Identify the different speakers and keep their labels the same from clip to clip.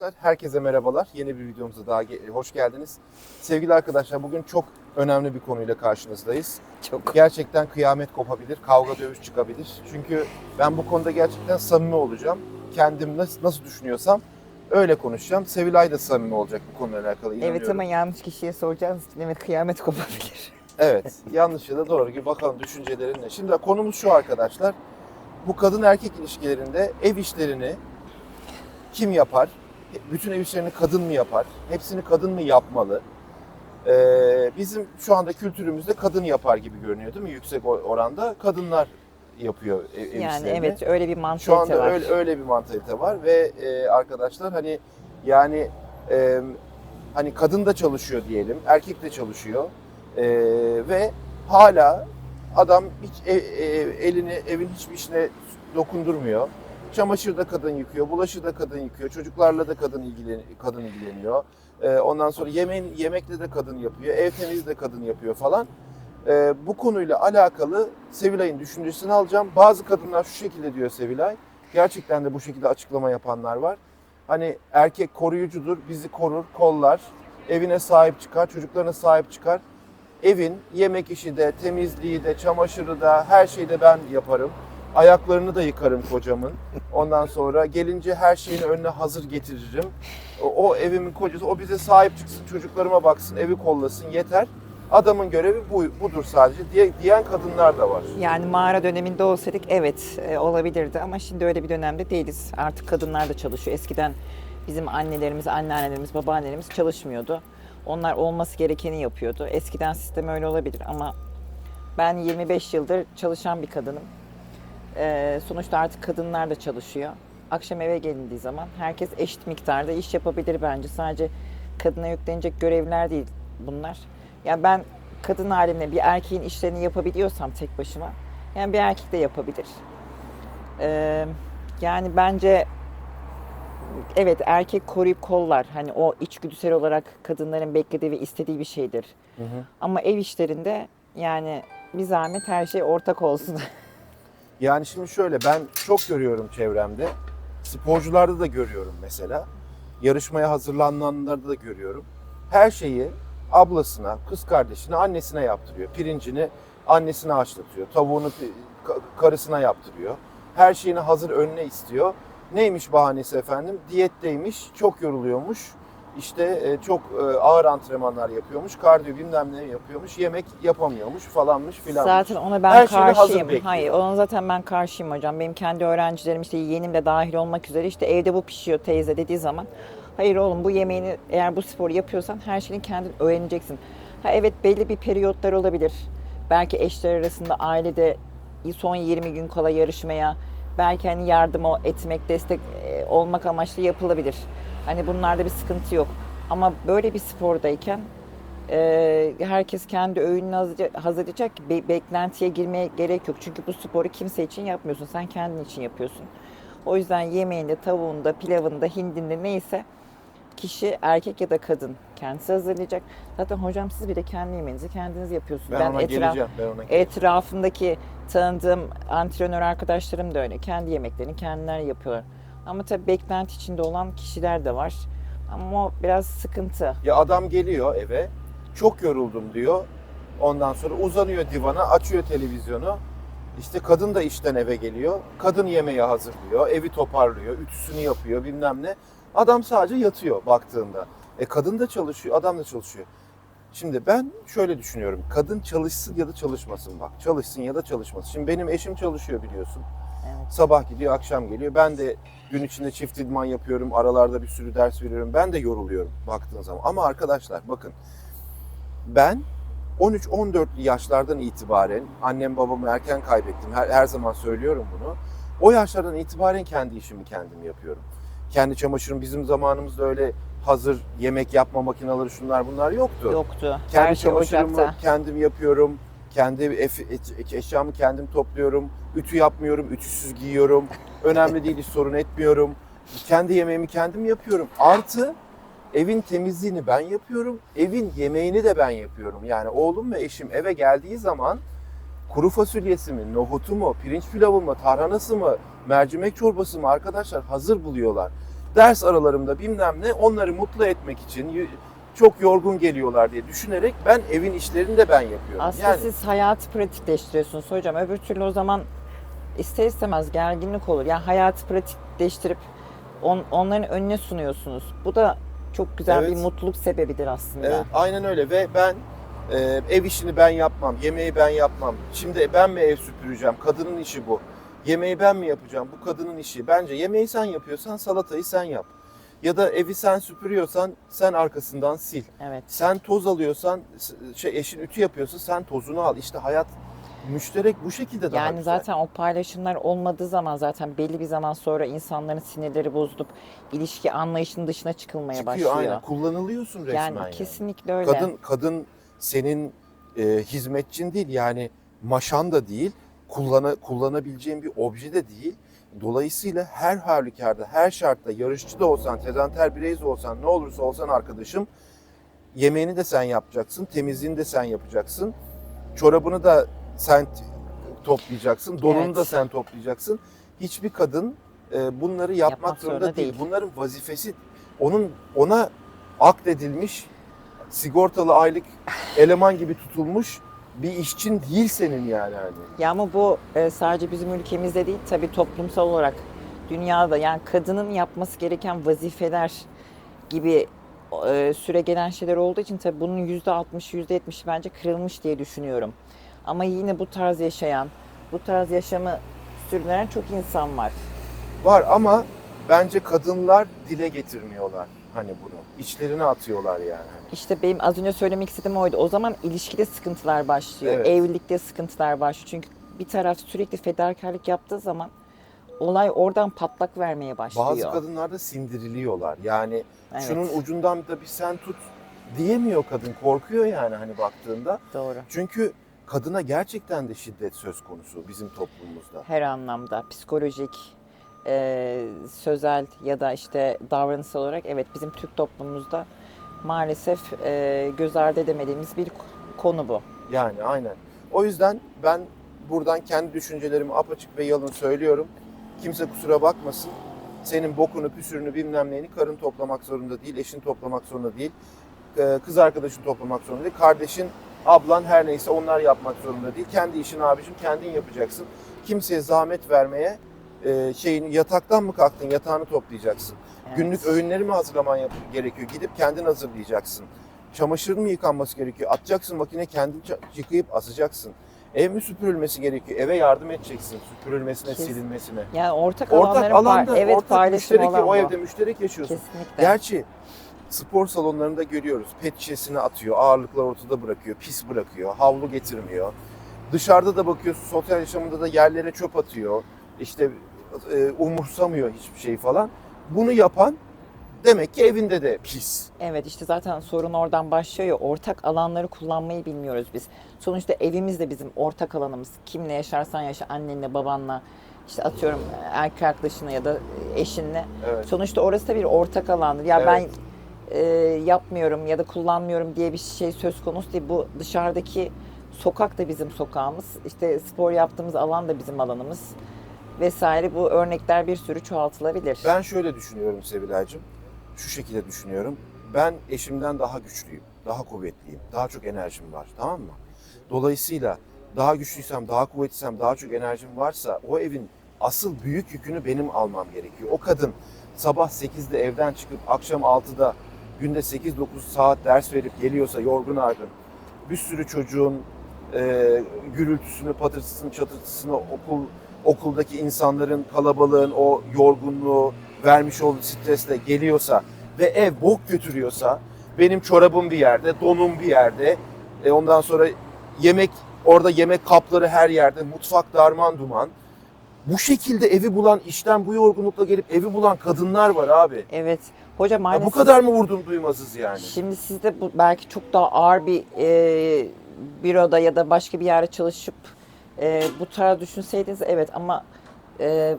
Speaker 1: Herkese merhabalar. Yeni bir videomuza daha ge- hoş geldiniz. Sevgili arkadaşlar bugün çok önemli bir konuyla karşınızdayız.
Speaker 2: Çok.
Speaker 1: Gerçekten kıyamet kopabilir, kavga dövüş çıkabilir. Çünkü ben bu konuda gerçekten samimi olacağım. Kendim nasıl, nasıl düşünüyorsam öyle konuşacağım. Sevilay da samimi olacak bu konuyla alakalı inanıyorum.
Speaker 2: Evet ama yanlış kişiye soracağınız için evet kıyamet kopabilir.
Speaker 1: Evet, yanlış ya da doğru gibi bakalım düşüncelerin ne. Şimdi konumuz şu arkadaşlar. Bu kadın erkek ilişkilerinde ev işlerini kim yapar? Bütün ev işlerini kadın mı yapar? Hepsini kadın mı yapmalı? Ee, bizim şu anda kültürümüzde kadın yapar gibi görünüyor değil mi? Yüksek oranda kadınlar yapıyor ev, ev
Speaker 2: yani
Speaker 1: işlerini.
Speaker 2: evet öyle bir mantalite
Speaker 1: Şu anda
Speaker 2: var.
Speaker 1: öyle öyle bir mantalite var ve e, arkadaşlar hani yani e, hani kadın da çalışıyor diyelim, erkek de çalışıyor E, ve hala adam hiç e- e- elini evin hiçbir işine dokundurmuyor. Çamaşır da kadın yıkıyor, bulaşığı da kadın yıkıyor, çocuklarla da kadın ilgilen kadın ilgileniyor. E, ondan sonra yemeğin yemekle de kadın yapıyor, ev temizliği de kadın yapıyor falan. Ee, bu konuyla alakalı Sevilay'ın düşüncesini alacağım. Bazı kadınlar şu şekilde diyor Sevilay. Gerçekten de bu şekilde açıklama yapanlar var. Hani erkek koruyucudur, bizi korur, kollar, evine sahip çıkar, çocuklarına sahip çıkar. Evin yemek işi de, temizliği de, çamaşırı da, her şeyi de ben yaparım. Ayaklarını da yıkarım kocamın. Ondan sonra gelince her şeyini önüne hazır getiririm. O, o evimin kocası, o bize sahip çıksın, çocuklarıma baksın, evi kollasın yeter. Adamın görevi bu, budur sadece diye diyen kadınlar da var.
Speaker 2: Yani mağara döneminde olsaydık evet e, olabilirdi ama şimdi öyle bir dönemde değiliz. Artık kadınlar da çalışıyor. Eskiden bizim annelerimiz, anneannelerimiz, babaannelerimiz çalışmıyordu. Onlar olması gerekeni yapıyordu. Eskiden sistem öyle olabilir ama ben 25 yıldır çalışan bir kadınım. Ee, sonuçta artık kadınlar da çalışıyor. Akşam eve gelindiği zaman herkes eşit miktarda iş yapabilir bence. Sadece kadına yüklenecek görevler değil bunlar. Yani ben kadın halimle bir erkeğin işlerini yapabiliyorsam tek başıma, yani bir erkek de yapabilir. Ee, yani bence evet erkek koruyup kollar. Hani o içgüdüsel olarak kadınların beklediği ve istediği bir şeydir. Ama ev işlerinde yani bir zahmet her şey ortak olsun.
Speaker 1: Yani şimdi şöyle ben çok görüyorum çevremde. Sporcularda da görüyorum mesela. Yarışmaya hazırlananlarda da görüyorum. Her şeyi ablasına, kız kardeşine, annesine yaptırıyor. Pirincini annesine haşlatıyor. Tavuğunu karısına yaptırıyor. Her şeyini hazır önüne istiyor. Neymiş bahanesi efendim? Diyetteymiş, çok yoruluyormuş. İşte e, çok e, ağır antrenmanlar yapıyormuş, kardiyo bilmem ne yapıyormuş, yemek yapamıyormuş falanmış filanmış.
Speaker 2: Zaten ona ben
Speaker 1: Her
Speaker 2: karşıyım. Hayır, ona zaten ben karşıyım hocam. Benim kendi öğrencilerim işte yeğenim de dahil olmak üzere işte evde bu pişiyor teyze dediği zaman hayır oğlum bu yemeğini eğer bu sporu yapıyorsan her şeyini kendin öğreneceksin. Ha evet belli bir periyotlar olabilir. Belki eşler arasında ailede son 20 gün kala yarışmaya belki hani yardım etmek, destek e, olmak amaçlı yapılabilir. Hani bunlarda bir sıkıntı yok. Ama böyle bir spordayken e, herkes kendi öğününü hazırlayacak- hazırlayacak ki be- beklentiye girmeye gerek yok. Çünkü bu sporu kimse için yapmıyorsun. Sen kendin için yapıyorsun. O yüzden yemeğinde, tavuğunda, pilavında, hindinde neyse kişi erkek ya da kadın kendisi hazırlayacak. Zaten hocam siz bir de kendi yemeğinizi kendiniz yapıyorsunuz.
Speaker 1: Ben, ona
Speaker 2: etraf-
Speaker 1: geleceğim. Ben ona geleceğim.
Speaker 2: etrafındaki tanıdığım antrenör arkadaşlarım da öyle. Kendi yemeklerini kendileri yapıyorlar. Ama tabii beklenti içinde olan kişiler de var. Ama o biraz sıkıntı.
Speaker 1: Ya adam geliyor eve, çok yoruldum diyor. Ondan sonra uzanıyor divana, açıyor televizyonu. İşte kadın da işten eve geliyor. Kadın yemeği hazırlıyor, evi toparlıyor, ütüsünü yapıyor bilmem ne. Adam sadece yatıyor baktığında. E kadın da çalışıyor, adam da çalışıyor. Şimdi ben şöyle düşünüyorum. Kadın çalışsın ya da çalışmasın bak. Çalışsın ya da çalışmasın. Şimdi benim eşim çalışıyor biliyorsun.
Speaker 2: Evet.
Speaker 1: Sabah gidiyor, akşam geliyor. Ben de gün içinde çift idman yapıyorum. Aralarda bir sürü ders veriyorum. Ben de yoruluyorum baktığın zaman. Ama arkadaşlar bakın. Ben 13-14 yaşlardan itibaren annem babamı erken kaybettim. Her, her zaman söylüyorum bunu. O yaşlardan itibaren kendi işimi kendim yapıyorum. Kendi çamaşırım bizim zamanımızda öyle hazır yemek yapma makineleri şunlar bunlar yoktu.
Speaker 2: Yoktu.
Speaker 1: Kendi
Speaker 2: Her şey
Speaker 1: çamaşırımı
Speaker 2: ocakta.
Speaker 1: kendim yapıyorum. Kendi eşyamı kendim topluyorum. Ütü yapmıyorum, ütüsüz giyiyorum. Önemli değil, hiç sorun etmiyorum. Kendi yemeğimi kendim yapıyorum. Artı evin temizliğini ben yapıyorum. Evin yemeğini de ben yapıyorum. Yani oğlum ve eşim eve geldiği zaman kuru fasulyesi mi, nohutu mu, pirinç pilavı mı, tarhanası mı, mercimek çorbası mı arkadaşlar hazır buluyorlar. ders aralarımda bilmem ne onları mutlu etmek için çok yorgun geliyorlar diye düşünerek ben evin işlerini de ben yapıyorum.
Speaker 2: Aslında
Speaker 1: yani
Speaker 2: siz hayatı pratikleştiriyorsunuz hocam. Öbür türlü o zaman ister istemez gerginlik olur. Yani hayatı pratikleştirip on, onların önüne sunuyorsunuz. Bu da çok güzel
Speaker 1: Evet.
Speaker 2: bir mutluluk sebebidir aslında.
Speaker 1: Evet, aynen öyle ve ben e, ev işini ben yapmam, yemeği ben yapmam. Şimdi ben mi ev süpüreceğim? Kadının işi bu. Yemeği ben mi yapacağım? Bu kadının işi. Bence yemeği sen yapıyorsan salatayı sen yap. Ya da evi sen süpürüyorsan sen arkasından sil.
Speaker 2: Evet.
Speaker 1: Sen toz alıyorsan, şey eşin ütü yapıyorsa sen tozunu al. İşte hayat müşterek bu şekilde daha
Speaker 2: Yani
Speaker 1: güzel.
Speaker 2: zaten o paylaşımlar olmadığı zaman zaten belli bir zaman sonra insanların sinirleri bozulup ilişki anlayışının dışına çıkılmaya
Speaker 1: çıkıyor
Speaker 2: başlıyor.
Speaker 1: aynen. Kullanılıyorsun resmen
Speaker 2: Yani
Speaker 1: yani.
Speaker 2: kesinlikle öyle.
Speaker 1: Kadın kadın senin e, hizmetçin değil yani maşan da değil, kullana, kullanabileceğin bir obje de değil. Dolayısıyla her halükarda, her şartta yarışçı da olsan, tezanter birey de olsan, ne olursa olsan arkadaşım yemeğini de sen yapacaksın, temizliğini de sen yapacaksın. Çorabını da sen toplayacaksın, donunu
Speaker 2: Evet.
Speaker 1: da sen toplayacaksın. Hiçbir kadın e, bunları yapmak,
Speaker 2: Yapmak
Speaker 1: zorunda
Speaker 2: zorunda
Speaker 1: değil.
Speaker 2: değil.
Speaker 1: Bunların vazifesi onun ona akdedilmiş sigortalı aylık eleman gibi tutulmuş bir işçin değil senin yani hani.
Speaker 2: Ya ama bu e, sadece bizim ülkemizde değil tabii toplumsal olarak dünyada yani kadının yapması gereken vazifeler gibi e, süre gelen şeyler olduğu için tabii bunun %60'ı %70'i bence kırılmış diye düşünüyorum. Ama yine bu tarz yaşayan, bu tarz yaşamı sürdüren çok insan var.
Speaker 1: Var ama bence kadınlar dile getirmiyorlar hani bunu. İçlerine atıyorlar yani.
Speaker 2: İşte benim az önce söylemek istediğim oydu. O zaman ilişkide sıkıntılar başlıyor.
Speaker 1: Evet.
Speaker 2: Evlilikte sıkıntılar başlıyor. Çünkü bir taraf sürekli fedakarlık yaptığı zaman olay oradan patlak vermeye başlıyor.
Speaker 1: Bazı kadınlar da sindiriliyorlar. Yani
Speaker 2: Evet.
Speaker 1: şunun ucundan da bir sen tut diyemiyor kadın. Korkuyor yani hani baktığında.
Speaker 2: Doğru.
Speaker 1: Çünkü kadına gerçekten de şiddet söz konusu bizim toplumumuzda.
Speaker 2: Her anlamda psikolojik, e, sözel ya da işte davranışsal olarak evet bizim Türk toplumumuzda maalesef e, göz ardı edemediğimiz bir konu bu.
Speaker 1: Yani aynen. O yüzden ben buradan kendi düşüncelerimi apaçık ve yalın söylüyorum. Kimse kusura bakmasın. Senin bokunu, püsürünü bilmem neyini karın toplamak zorunda değil, eşin toplamak zorunda değil. Kız arkadaşın toplamak zorunda değil. Kardeşin, ablan her neyse onlar yapmak zorunda değil. Kendi işin abicim kendin yapacaksın. Kimseye zahmet vermeye e, şeyini yataktan mı kalktın yatağını toplayacaksın.
Speaker 2: Evet.
Speaker 1: Günlük öğünleri mi hazırlaman gerekiyor? Gidip kendin hazırlayacaksın. Çamaşır mı yıkanması gerekiyor? Atacaksın makine kendin yıkayıp asacaksın. Ev mi süpürülmesi gerekiyor? Eve yardım edeceksin süpürülmesine,
Speaker 2: Kesin.
Speaker 1: silinmesine.
Speaker 2: Yani ortak,
Speaker 1: Ortak alanda,
Speaker 2: par- evet
Speaker 1: ortak müşterek, o
Speaker 2: bu.
Speaker 1: evde müşterek yaşıyorsun.
Speaker 2: Kesinlikle.
Speaker 1: Gerçi spor salonlarında görüyoruz. Pet şişesini atıyor, ağırlıklar ortada bırakıyor, pis bırakıyor, havlu getirmiyor. Dışarıda da bakıyorsun sosyal yaşamında da yerlere çöp atıyor. İşte e, umursamıyor hiçbir şey falan. Bunu yapan demek ki evinde de pis.
Speaker 2: Evet işte zaten sorun oradan başlıyor ortak alanları kullanmayı bilmiyoruz biz. Sonuçta evimiz de bizim ortak alanımız. Kimle yaşarsan yaşa annenle babanla işte atıyorum erkek arkadaşınla ya da eşinle.
Speaker 1: Evet.
Speaker 2: Sonuçta orası da bir ortak alandır. Ya
Speaker 1: Evet.
Speaker 2: ben e, yapmıyorum ya da kullanmıyorum diye bir şey söz konusu değil. Bu dışarıdaki sokak da bizim sokağımız. İşte spor yaptığımız alan da bizim alanımız vesaire. Bu örnekler bir sürü çoğaltılabilir.
Speaker 1: Ben şöyle düşünüyorum Sevilay'cığım. Şu şekilde düşünüyorum. Ben eşimden daha güçlüyüm, daha kuvvetliyim, daha çok enerjim var tamam mı? Dolayısıyla daha güçlüysem, daha kuvvetlisem, daha çok enerjim varsa o evin asıl büyük yükünü benim almam gerekiyor. O kadın sabah 8'de evden çıkıp akşam 6'da günde 8-9 saat ders verip geliyorsa yorgun argın bir sürü çocuğun e, gürültüsünü, patırtısını, çatırtısını, okul okuldaki insanların kalabalığın o yorgunluğu vermiş olduğu stresle geliyorsa ve ev bok götürüyorsa benim çorabım bir yerde, donum bir yerde, e, ondan sonra yemek orada yemek kapları her yerde, mutfak darman duman. Bu şekilde evi bulan, işten bu yorgunlukla gelip evi bulan kadınlar var abi.
Speaker 2: Evet. Hocam
Speaker 1: Ya
Speaker 2: maalesef
Speaker 1: bu kadar mı vurdum duymazız yani?
Speaker 2: Şimdi siz de bu belki çok daha ağır bir e, büroda ya da başka bir yerde çalışıp e, bu tarz düşünseydiniz evet ama e,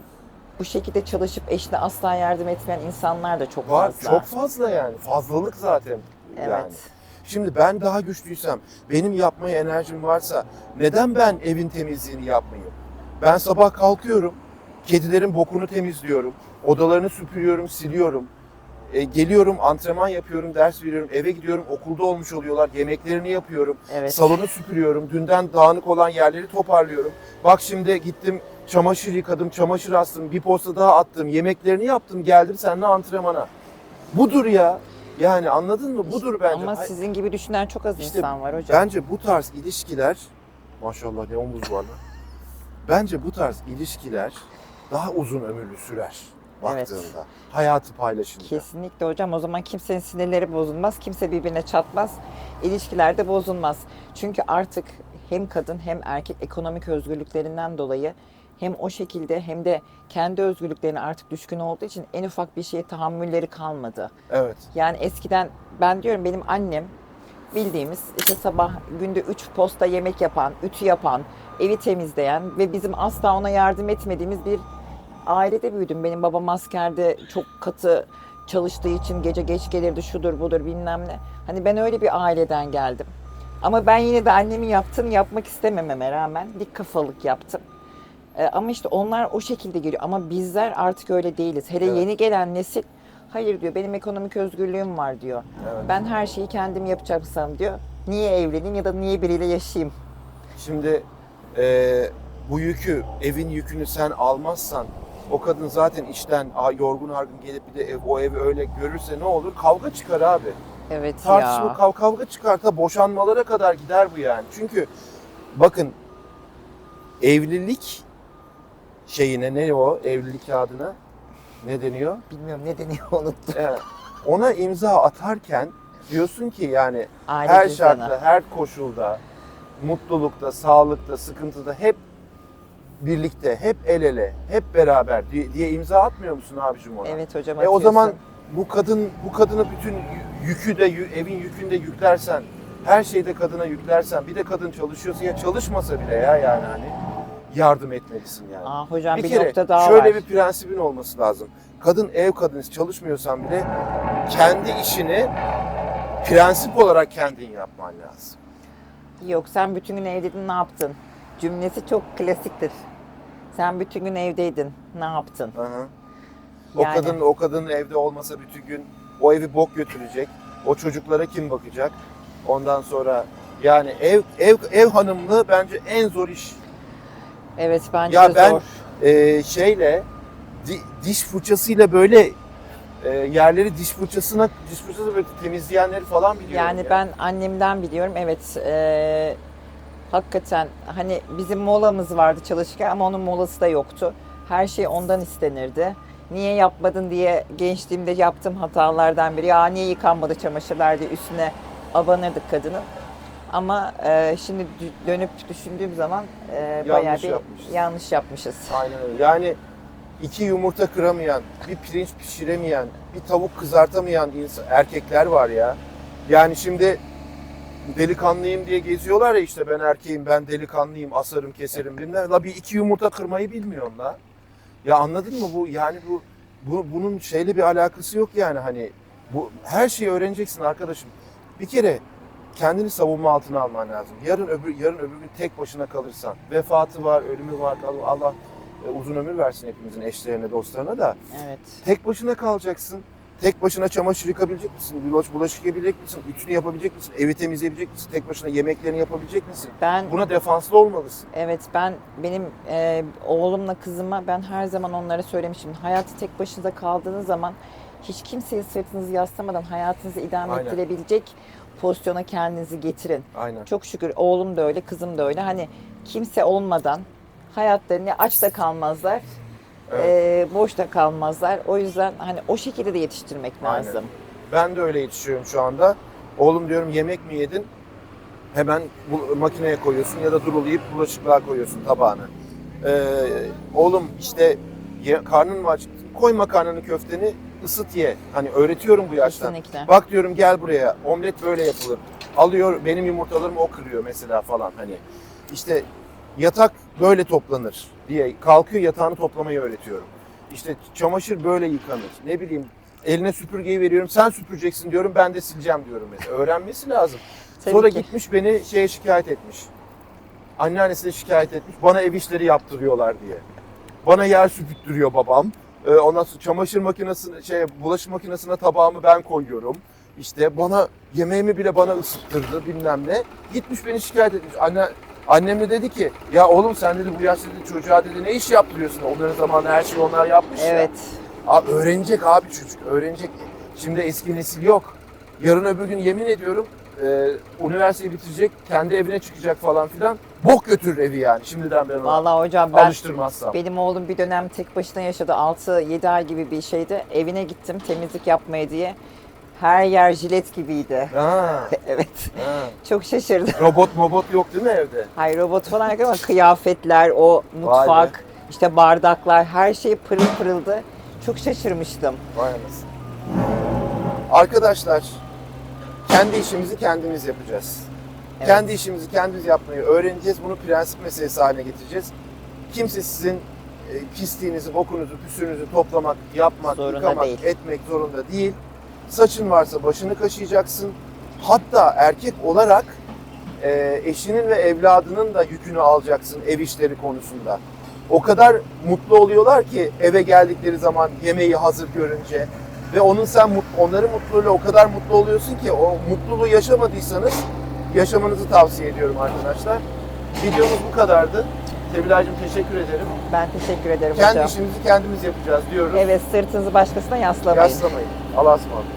Speaker 2: bu şekilde çalışıp eşine asla yardım etmeyen insanlar da çok
Speaker 1: Var,
Speaker 2: fazla.
Speaker 1: çok fazla yani. Fazlalık zaten.
Speaker 2: Evet.
Speaker 1: Yani. Şimdi ben daha güçlüysem, benim yapmaya enerjim varsa neden ben evin temizliğini yapmayayım? Ben sabah kalkıyorum, kedilerin bokunu temizliyorum, Odalarını süpürüyorum, siliyorum. E, geliyorum, antrenman yapıyorum, ders veriyorum, eve gidiyorum, okulda olmuş oluyorlar, yemeklerini yapıyorum.
Speaker 2: Evet.
Speaker 1: Salonu süpürüyorum, dünden dağınık olan yerleri toparlıyorum. Bak şimdi gittim çamaşır yıkadım, çamaşır astım, bir posta daha attım, yemeklerini yaptım, geldim seninle antrenmana. Budur ya. Yani anladın mı? Budur bence.
Speaker 2: Ama sizin gibi düşünen çok az
Speaker 1: İşte
Speaker 2: insan var hocam.
Speaker 1: Bence bu tarz ilişkiler, maşallah ne omuz var lan. Bence bu tarz ilişkiler daha uzun ömürlü sürer
Speaker 2: Evet.
Speaker 1: baktığında. Hayatı paylaşınca.
Speaker 2: Kesinlikle hocam. O zaman kimsenin sinirleri bozulmaz. Kimse birbirine çatmaz. İlişkiler de bozulmaz. Çünkü artık hem kadın hem erkek ekonomik özgürlüklerinden dolayı hem o şekilde hem de kendi özgürlüklerine artık düşkün olduğu için en ufak bir şeye tahammülleri kalmadı.
Speaker 1: Evet.
Speaker 2: Yani eskiden ben diyorum benim annem bildiğimiz işte sabah günde 3 posta yemek yapan, ütü yapan, evi temizleyen ve bizim asla ona yardım etmediğimiz bir ailede büyüdüm. Benim babam askerde çok katı çalıştığı için gece geç gelirdi şudur budur bilmem ne. Hani ben öyle bir aileden geldim. Ama ben yine de annemin yaptığını yapmak istemememe rağmen dik kafalık yaptım. Ee, ama işte onlar o şekilde geliyor. Ama bizler artık öyle değiliz. Hele
Speaker 1: Evet.
Speaker 2: yeni gelen nesil hayır diyor benim ekonomik özgürlüğüm var diyor.
Speaker 1: Evet.
Speaker 2: Ben her şeyi kendim yapacaksam diyor. Niye evleneyim ya da niye biriyle yaşayayım?
Speaker 1: Şimdi e, bu yükü, evin yükünü sen almazsan o kadın zaten işten yorgun argın gelip bir de ev, o evi öyle görürse ne olur? Kavga çıkar abi.
Speaker 2: Evet
Speaker 1: Tartışma,
Speaker 2: ya.
Speaker 1: kav- kavga çıkar ta boşanmalara kadar gider bu yani. Çünkü bakın evlilik şeyine ne o evlilik kağıdına ne deniyor?
Speaker 2: Bilmiyorum ne deniyor unuttum.
Speaker 1: Evet. Ona imza atarken diyorsun ki yani
Speaker 2: Aile
Speaker 1: her
Speaker 2: düzeni.
Speaker 1: şartta, her koşulda, mutlulukta, sağlıkta, sıkıntıda hep birlikte, hep el ele, hep beraber diye, diye imza atmıyor musun abicim ona?
Speaker 2: Evet hocam
Speaker 1: E o
Speaker 2: atıyorsun.
Speaker 1: zaman bu kadın bu kadını bütün yü- yükü de evin yükünde yüklersen, her şeyde kadına yüklersen, bir de kadın çalışıyorsa ya çalışmasa bile ya yani hani yardım etmelisin yani.
Speaker 2: Aa, hocam bir,
Speaker 1: bir kere
Speaker 2: nokta daha
Speaker 1: şöyle
Speaker 2: var.
Speaker 1: bir prensibin olması lazım. Kadın ev kadınız çalışmıyorsan bile kendi işini prensip olarak kendin yapman lazım.
Speaker 2: Yok sen bütün gün evdeydin ne yaptın? Cümlesi çok klasiktir. Sen bütün gün evdeydin ne yaptın?
Speaker 1: Hı hı. O
Speaker 2: Yani.
Speaker 1: kadın o kadın evde olmasa bütün gün o evi bok götürecek. O çocuklara kim bakacak? Ondan sonra yani ev ev ev hanımlığı bence en zor iş.
Speaker 2: Evet bence
Speaker 1: Ya
Speaker 2: de
Speaker 1: ben-
Speaker 2: zor.
Speaker 1: Ee, şeyle di- diş fırçasıyla böyle e, yerleri diş fırçasına diş fırçası böyle temizleyenleri falan biliyorum.
Speaker 2: Yani
Speaker 1: ya.
Speaker 2: ben annemden biliyorum evet eee, hakikaten hani bizim molamız vardı çalışırken ama onun molası da yoktu. Her şey ondan istenirdi. Niye yapmadın diye gençliğimde yaptığım hatalardan biri. Ya niye yıkanmadı çamaşırlar diye üstüne abanırdık kadının. Ama eee, şimdi dönüp düşündüğüm zaman eee, bayağı bir
Speaker 1: yapmışız.
Speaker 2: yanlış yapmışız.
Speaker 1: Aynen öyle. Yani iki yumurta kıramayan, bir pirinç pişiremeyen, bir tavuk kızartamayan insan, erkekler var ya. Yani şimdi delikanlıyım diye geziyorlar ya işte ben erkeğim, ben delikanlıyım, asarım, keserim bilmem. La bir iki yumurta kırmayı bilmiyorsun la. Ya anladın mı bu? Yani bu, bu bunun şeyle bir alakası yok yani hani bu her şeyi öğreneceksin arkadaşım. Bir kere kendini savunma altına alman lazım. Yarın öbür yarın öbür gün tek başına kalırsan, vefatı var, ölümü var, Allah e, uzun ömür versin hepimizin eşlerine, dostlarına da.
Speaker 2: Evet.
Speaker 1: Tek başına kalacaksın. Tek başına çamaşır yıkabilecek misin? Bulaş, bulaşık yapabilecek misin? Ütünü yapabilecek misin? Evi temizleyebilecek misin? Tek başına yemeklerini yapabilecek misin?
Speaker 2: Ben
Speaker 1: Buna defanslı olmalısın.
Speaker 2: Evet ben benim e, oğlumla kızıma ben her zaman onlara söylemişim. Hayatı tek başınıza kaldığınız zaman hiç kimseye sırtınızı yaslamadan hayatınızı idame
Speaker 1: Aynen.
Speaker 2: ettirebilecek pozisyona kendinizi getirin.
Speaker 1: Aynen.
Speaker 2: Çok şükür oğlum da öyle, kızım da öyle. Hani kimse olmadan hayatlarını aç da kalmazlar,
Speaker 1: Evet.
Speaker 2: e, boş da kalmazlar. O yüzden hani o şekilde de yetiştirmek
Speaker 1: Aynen.
Speaker 2: lazım.
Speaker 1: Ben de öyle yetişiyorum şu anda. Oğlum diyorum yemek mi yedin? Hemen bu makineye koyuyorsun ya da durulayıp bulaşıklığa koyuyorsun tabağını. Ee, oğlum işte ye, karnın mı aç? Koy makarnanı köfteni ısıt ye. Hani öğretiyorum bu yaştan.
Speaker 2: Kesinlikle.
Speaker 1: Bak diyorum gel buraya. Omlet böyle yapılır. Alıyor benim yumurtalarımı o kırıyor mesela falan hani. İşte yatak böyle toplanır diye kalkıyor yatağını toplamayı öğretiyorum. İşte çamaşır böyle yıkanır. Ne bileyim eline süpürgeyi veriyorum sen süpüreceksin diyorum ben de sileceğim diyorum mesela. Öğrenmesi lazım.
Speaker 2: Tabii
Speaker 1: Sonra
Speaker 2: ki.
Speaker 1: gitmiş beni şeye şikayet etmiş. Anneannesine şikayet etmiş. Bana ev işleri yaptırıyorlar diye. Bana yer süpürttürüyor babam. Ee, ondan sonra çamaşır makinesine, şey, bulaşık makinesine tabağımı ben koyuyorum. İşte bana yemeğimi bile bana ısıttırdı bilmem ne. Gitmiş beni şikayet etmiş. Anne, annem de dedi ki ya oğlum sen dedi bu yaşta dedi, çocuğa dedi ne iş yaptırıyorsun? Onların zamanında her şeyi onlar yapmış ya.
Speaker 2: Evet.
Speaker 1: Abi öğrenecek abi çocuk, öğrenecek. Şimdi eski nesil yok. Yarın öbür gün yemin ediyorum e, üniversiteyi bitirecek, kendi evine çıkacak falan filan. Bok götürür evi yani şimdiden ben onu
Speaker 2: Vallahi hocam ben
Speaker 1: alıştırmazsam.
Speaker 2: benim oğlum bir dönem tek başına yaşadı. 6-7 ay gibi bir şeydi. Evine gittim temizlik yapmaya diye. Her yer jilet gibiydi.
Speaker 1: Ha,
Speaker 2: Evet.
Speaker 1: ha.
Speaker 2: Çok şaşırdım.
Speaker 1: Robot mobot yok değil mi evde?
Speaker 2: Hayır robot falan yok ama kıyafetler, o mutfak, işte bardaklar her şey pırıl pırıldı. Çok şaşırmıştım.
Speaker 1: Vay anasını. Arkadaşlar, kendi işimizi kendimiz yapacağız.
Speaker 2: Evet.
Speaker 1: Kendi işimizi kendimiz yapmayı öğreneceğiz. Bunu prensip meselesi haline getireceğiz. Kimse sizin e, pisliğinizi, bokunuzu, püsürünüzü toplamak, yapmak,
Speaker 2: Zorunda
Speaker 1: yıkamak,
Speaker 2: değil.
Speaker 1: etmek zorunda değil. Saçın varsa başını kaşıyacaksın. Hatta erkek olarak e, eşinin ve evladının da yükünü alacaksın ev işleri konusunda. O kadar mutlu oluyorlar ki eve geldikleri zaman yemeği hazır görünce ve onun sen onların mutluluğuyla o kadar mutlu oluyorsun ki o mutluluğu yaşamadıysanız yaşamanızı tavsiye ediyorum arkadaşlar. Videomuz bu kadardı. Sevilay'cığım teşekkür ederim.
Speaker 2: Ben teşekkür ederim
Speaker 1: Kendi
Speaker 2: hocam.
Speaker 1: işimizi kendimiz yapacağız diyoruz.
Speaker 2: Evet sırtınızı başkasına yaslamayın.
Speaker 1: Yaslamayın. Allah'a ısmarladık.